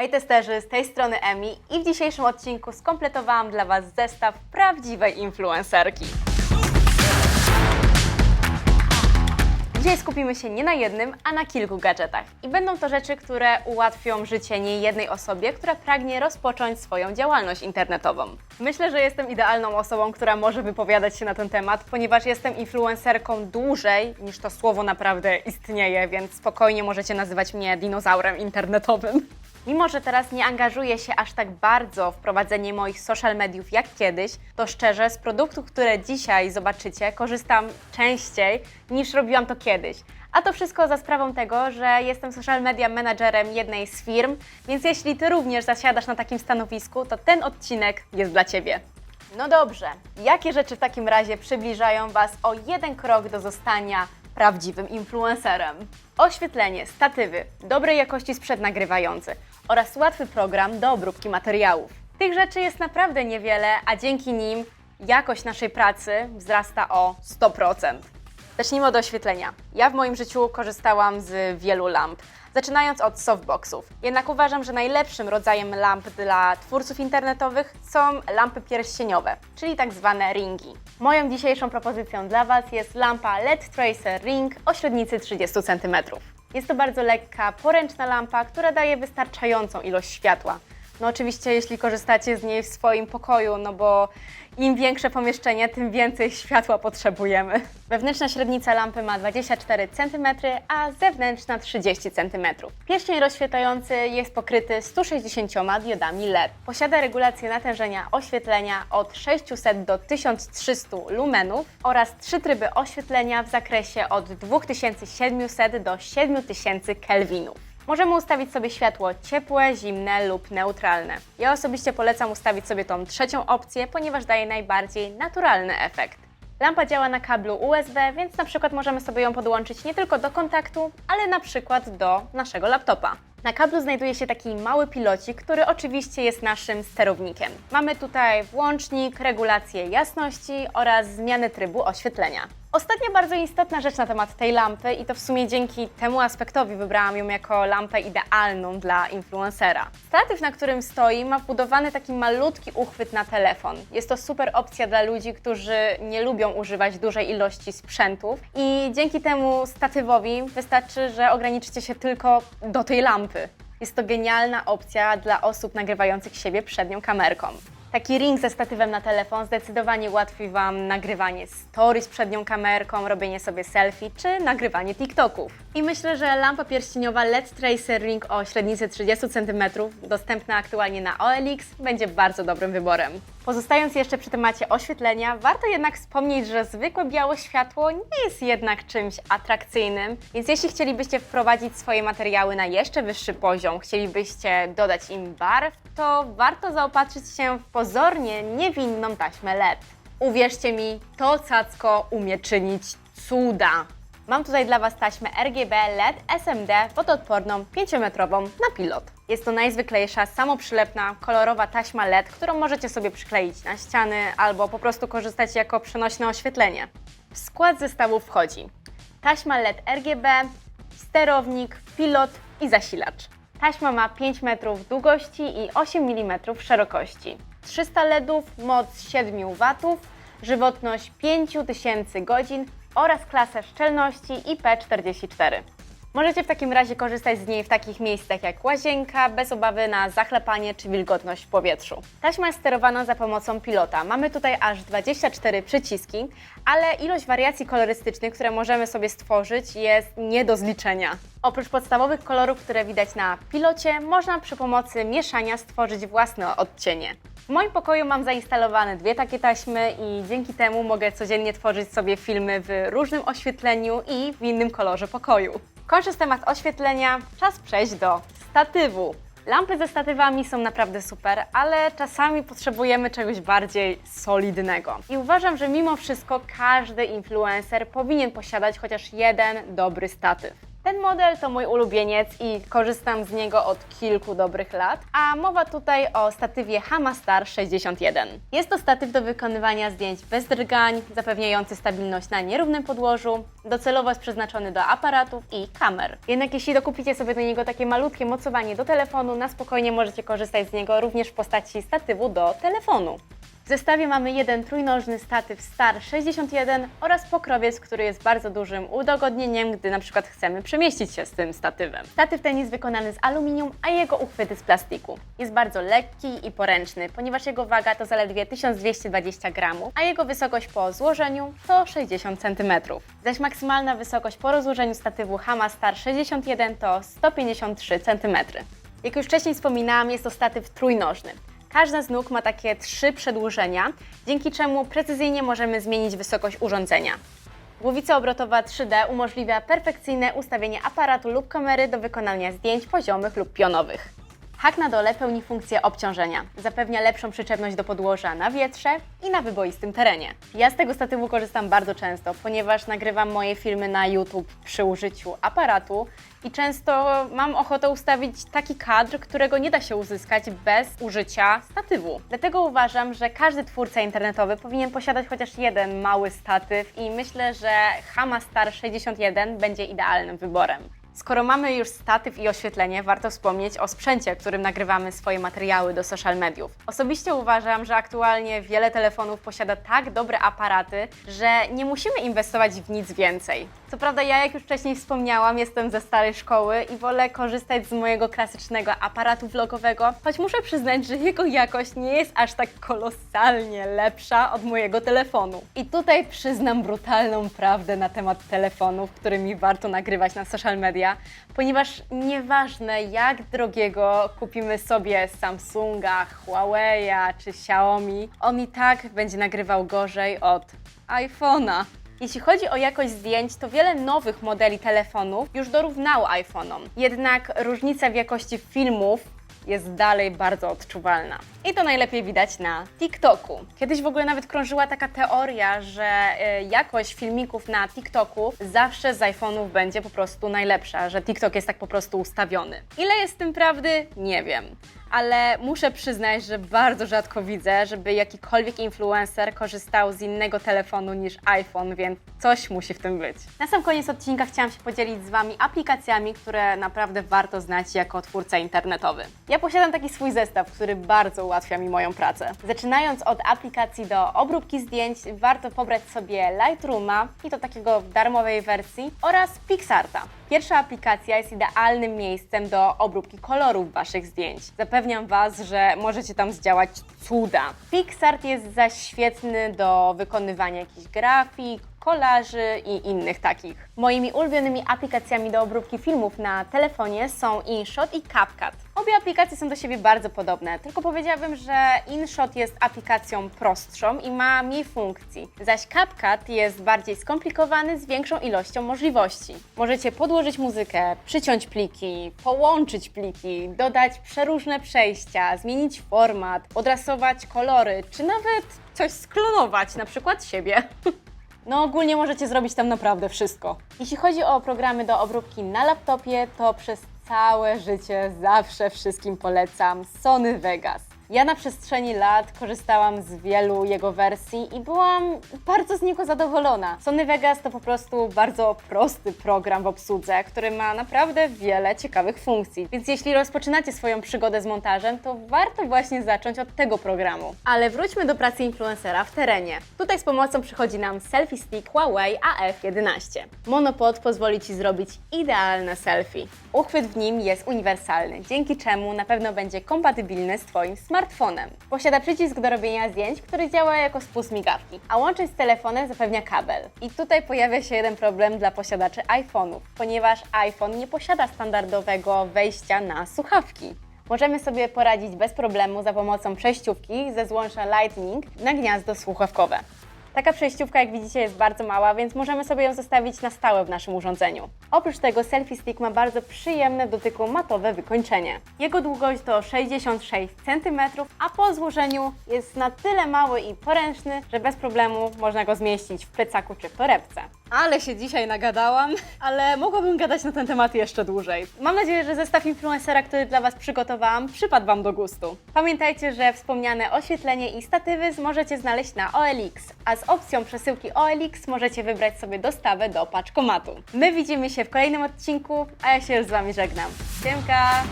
Hej testerzy, z tej strony Emi i w dzisiejszym odcinku skompletowałam dla Was zestaw prawdziwej influencerki. Dzisiaj skupimy się nie na jednym, a na kilku gadżetach. I będą to rzeczy, które ułatwią życie nie jednej osobie, która pragnie rozpocząć swoją działalność internetową. Myślę, że jestem idealną osobą, która może wypowiadać się na ten temat, ponieważ jestem influencerką dłużej niż to słowo naprawdę istnieje, więc spokojnie możecie nazywać mnie dinozaurem internetowym. Mimo, że teraz nie angażuję się aż tak bardzo w prowadzenie moich social mediów jak kiedyś, to szczerze z produktów, które dzisiaj zobaczycie, korzystam częściej niż robiłam to kiedyś. A to wszystko za sprawą tego, że jestem social media menadżerem jednej z firm, więc jeśli Ty również zasiadasz na takim stanowisku, to ten odcinek jest dla Ciebie. No dobrze, jakie rzeczy w takim razie przybliżają Was o jeden krok do zostania prawdziwym influencerem? Oświetlenie, statywy, dobrej jakości sprzęt nagrywający oraz łatwy program do obróbki materiałów. Tych rzeczy jest naprawdę niewiele, a dzięki nim jakość naszej pracy wzrasta o 100%. Zacznijmy od oświetlenia. Ja w moim życiu korzystałam z wielu lamp, zaczynając od softboxów. Jednak uważam, że najlepszym rodzajem lamp dla twórców internetowych są lampy pierścieniowe, czyli tak zwane ringi. Moją dzisiejszą propozycją dla Was jest lampa LED Tracer Ring o średnicy 30 cm. Jest to bardzo lekka, poręczna lampa, która daje wystarczającą ilość światła. No oczywiście, jeśli korzystacie z niej w swoim pokoju, no bo im większe pomieszczenie, tym więcej światła potrzebujemy. Wewnętrzna średnica lampy ma 24 cm, a zewnętrzna 30 cm. Pierścień rozświetlający jest pokryty 160 diodami LED. Posiada regulację natężenia oświetlenia od 600 do 1300 lumenów oraz trzy tryby oświetlenia w zakresie od 2700 do 7000 kelwinów. Możemy ustawić sobie światło ciepłe, zimne lub neutralne. Ja osobiście polecam ustawić sobie tą trzecią opcję, ponieważ daje najbardziej naturalny efekt. Lampa działa na kablu USB, więc na przykład możemy sobie ją podłączyć nie tylko do kontaktu, ale na przykład do naszego laptopa. Na kablu znajduje się taki mały pilocik, który oczywiście jest naszym sterownikiem. Mamy tutaj włącznik, regulację jasności oraz zmianę trybu oświetlenia. Ostatnia bardzo istotna rzecz na temat tej lampy i to w sumie dzięki temu aspektowi wybrałam ją jako lampę idealną dla influencera. Statyw, na którym stoi, ma wbudowany taki malutki uchwyt na telefon. Jest to super opcja dla ludzi, którzy nie lubią używać dużej ilości sprzętów i dzięki temu statywowi wystarczy, że ograniczycie się tylko do tej lampy. Jest to genialna opcja dla osób nagrywających siebie przednią kamerką. Taki ring ze statywem na telefon zdecydowanie ułatwi Wam nagrywanie stories przednią kamerką, robienie sobie selfie czy nagrywanie TikToków. I myślę, że lampa pierścieniowa LED Tracer Ring o średnicy 30 cm, dostępna aktualnie na OLX, będzie bardzo dobrym wyborem. Pozostając jeszcze przy temacie oświetlenia, warto jednak wspomnieć, że zwykłe białe światło nie jest jednak czymś atrakcyjnym, więc jeśli chcielibyście wprowadzić swoje materiały na jeszcze wyższy poziom, chcielibyście dodać im barw, to warto zaopatrzyć się w pozornie niewinną taśmę LED. Uwierzcie mi, to cacko umie czynić cuda. Mam tutaj dla Was taśmę RGB LED SMD wodoodporną 5-metrową na pilot. Jest to najzwyklejsza, samoprzylepna, kolorowa taśma LED, którą możecie sobie przykleić na ściany albo po prostu korzystać jako przenośne oświetlenie. W skład zestawu wchodzi taśma LED RGB, sterownik, pilot i zasilacz. Taśma ma 5 metrów długości i 8 mm szerokości. 300 LEDów, moc 7 W, żywotność 5000 godzin oraz klasę szczelności IP44. Możecie w takim razie korzystać z niej w takich miejscach jak łazienka, bez obawy na zachlepanie czy wilgotność w powietrzu. Taśma jest sterowana za pomocą pilota. Mamy tutaj aż 24 przyciski, ale ilość wariacji kolorystycznych, które możemy sobie stworzyć, jest nie do zliczenia. Oprócz podstawowych kolorów, które widać na pilocie, można przy pomocy mieszania stworzyć własne odcienie. W moim pokoju mam zainstalowane dwie takie taśmy i dzięki temu mogę codziennie tworzyć sobie filmy w różnym oświetleniu i w innym kolorze pokoju. Kończąc temat oświetlenia, czas przejść do statywu. Lampy ze statywami są naprawdę super, ale czasami potrzebujemy czegoś bardziej solidnego. I uważam, że mimo wszystko każdy influencer powinien posiadać chociaż jeden dobry statyw. Ten model to mój ulubieniec i korzystam z niego od kilku dobrych lat, a mowa tutaj o statywie Hamastar 61. Jest to statyw do wykonywania zdjęć bez drgań, zapewniający stabilność na nierównym podłożu, docelowo jest przeznaczony do aparatów i kamer. Jednak jeśli dokupicie sobie do niego takie malutkie mocowanie do telefonu, na spokojnie możecie korzystać z niego również w postaci statywu do telefonu. Zestawie mamy jeden trójnożny statyw Star 61 oraz pokrowiec, który jest bardzo dużym udogodnieniem, gdy na przykład chcemy przemieścić się z tym statywem. Statyw ten jest wykonany z aluminium, a jego uchwyty z plastiku. Jest bardzo lekki i poręczny, ponieważ jego waga to zaledwie 1220 gramów, a jego wysokość po złożeniu to 60 cm. Zaś maksymalna wysokość po rozłożeniu statywu Hama Star 61 to 153 cm. Jak już wcześniej wspominałam, jest to statyw trójnożny. Każda z nóg ma takie trzy przedłużenia, dzięki czemu precyzyjnie możemy zmienić wysokość urządzenia. Głowica obrotowa 3D umożliwia perfekcyjne ustawienie aparatu lub kamery do wykonania zdjęć poziomych lub pionowych. Hak na dole pełni funkcję obciążenia. Zapewnia lepszą przyczepność do podłoża na wietrze i na wyboistym terenie. Ja z tego statywu korzystam bardzo często, ponieważ nagrywam moje filmy na YouTube przy użyciu aparatu i często mam ochotę ustawić taki kadr, którego nie da się uzyskać bez użycia statywu. Dlatego uważam, że każdy twórca internetowy powinien posiadać chociaż jeden mały statyw i myślę, że Hama Star 61 będzie idealnym wyborem. Skoro mamy już statyw i oświetlenie, warto wspomnieć o sprzęcie, którym nagrywamy swoje materiały do social mediów. Osobiście uważam, że aktualnie wiele telefonów posiada tak dobre aparaty, że nie musimy inwestować w nic więcej. Co prawda ja, jak już wcześniej wspomniałam, jestem ze starej szkoły i wolę korzystać z mojego klasycznego aparatu vlogowego, choć muszę przyznać, że jego jakość nie jest aż tak kolosalnie lepsza od mojego telefonu. I tutaj przyznam brutalną prawdę na temat telefonów, którymi warto nagrywać na social media, ponieważ nieważne jak drogiego kupimy sobie Samsunga, Huawei'a czy Xiaomi, on i tak będzie nagrywał gorzej od iPhone'a. Jeśli chodzi o jakość zdjęć, to wiele nowych modeli telefonów już dorównało iPhone'om. Jednak różnica w jakości filmów jest dalej bardzo odczuwalna. I to najlepiej widać na TikToku. Kiedyś w ogóle nawet krążyła taka teoria, że e, jakość filmików na TikToku zawsze z iPhone'ów będzie po prostu najlepsza, że TikTok jest tak po prostu ustawiony. Ile jest w tym prawdy? Nie wiem. Ale muszę przyznać, że bardzo rzadko widzę, żeby jakikolwiek influencer korzystał z innego telefonu niż iPhone, więc coś musi w tym być. Na sam koniec odcinka chciałam się podzielić z Wami aplikacjami, które naprawdę warto znać jako twórca internetowy. Ja posiadam taki swój zestaw, który bardzo ułatwia mi moją pracę. Zaczynając od aplikacji do obróbki zdjęć, warto pobrać sobie Lightrooma i to takiego w darmowej wersji oraz PixArta. Pierwsza aplikacja jest idealnym miejscem do obróbki kolorów Waszych zdjęć. Zapewniam Was, że możecie tam zdziałać cuda. PixArt jest zaś świetny do wykonywania jakichś grafik, kolaży i innych takich. Moimi ulubionymi aplikacjami do obróbki filmów na telefonie są InShot i CapCut. Obie aplikacje są do siebie bardzo podobne, tylko powiedziałabym, że InShot jest aplikacją prostszą i ma mniej funkcji, zaś CapCut jest bardziej skomplikowany z większą ilością możliwości. Możecie podłożyć muzykę, przyciąć pliki, połączyć pliki, dodać przeróżne przejścia, zmienić format, odrasować kolory, czy nawet coś sklonować, na przykład siebie. No ogólnie możecie zrobić tam naprawdę wszystko. Jeśli chodzi o programy do obróbki na laptopie, to przez całe życie zawsze wszystkim polecam Sony Vegas. Ja na przestrzeni lat korzystałam z wielu jego wersji i byłam bardzo z niego zadowolona. Sony Vegas to po prostu bardzo prosty program w obsłudze, który ma naprawdę wiele ciekawych funkcji. Więc jeśli rozpoczynacie swoją przygodę z montażem, to warto właśnie zacząć od tego programu. Ale wróćmy do pracy influencera w terenie. Tutaj z pomocą przychodzi nam selfie stick Huawei AF11. Monopod pozwoli Ci zrobić idealne selfie. Uchwyt w nim jest uniwersalny, dzięki czemu na pewno będzie kompatybilny z Twoim smartfonem. Posiada przycisk do robienia zdjęć, który działa jako spust migawki, a łączyć z telefonem zapewnia kabel. I tutaj pojawia się jeden problem dla posiadaczy iPhone'ów, ponieważ iPhone nie posiada standardowego wejścia na słuchawki. Możemy sobie poradzić bez problemu za pomocą przejściówki ze złącza Lightning na gniazdo słuchawkowe. Taka przejściówka, jak widzicie, jest bardzo mała, więc możemy sobie ją zostawić na stałe w naszym urządzeniu. Oprócz tego selfie stick ma bardzo przyjemne dotyku matowe wykończenie. Jego długość to 66 cm, a po złożeniu jest na tyle mały i poręczny, że bez problemu można go zmieścić w plecaku czy w torebce. Ale się dzisiaj nagadałam, ale mogłabym gadać na ten temat jeszcze dłużej. Mam nadzieję, że zestaw influencera, który dla Was przygotowałam, przypadł Wam do gustu. Pamiętajcie, że wspomniane oświetlenie i statywy możecie znaleźć na OLX, a z opcją przesyłki OLX możecie wybrać sobie dostawę do paczkomatu. My widzimy się w kolejnym odcinku, a ja się już z Wami żegnam. Siemka!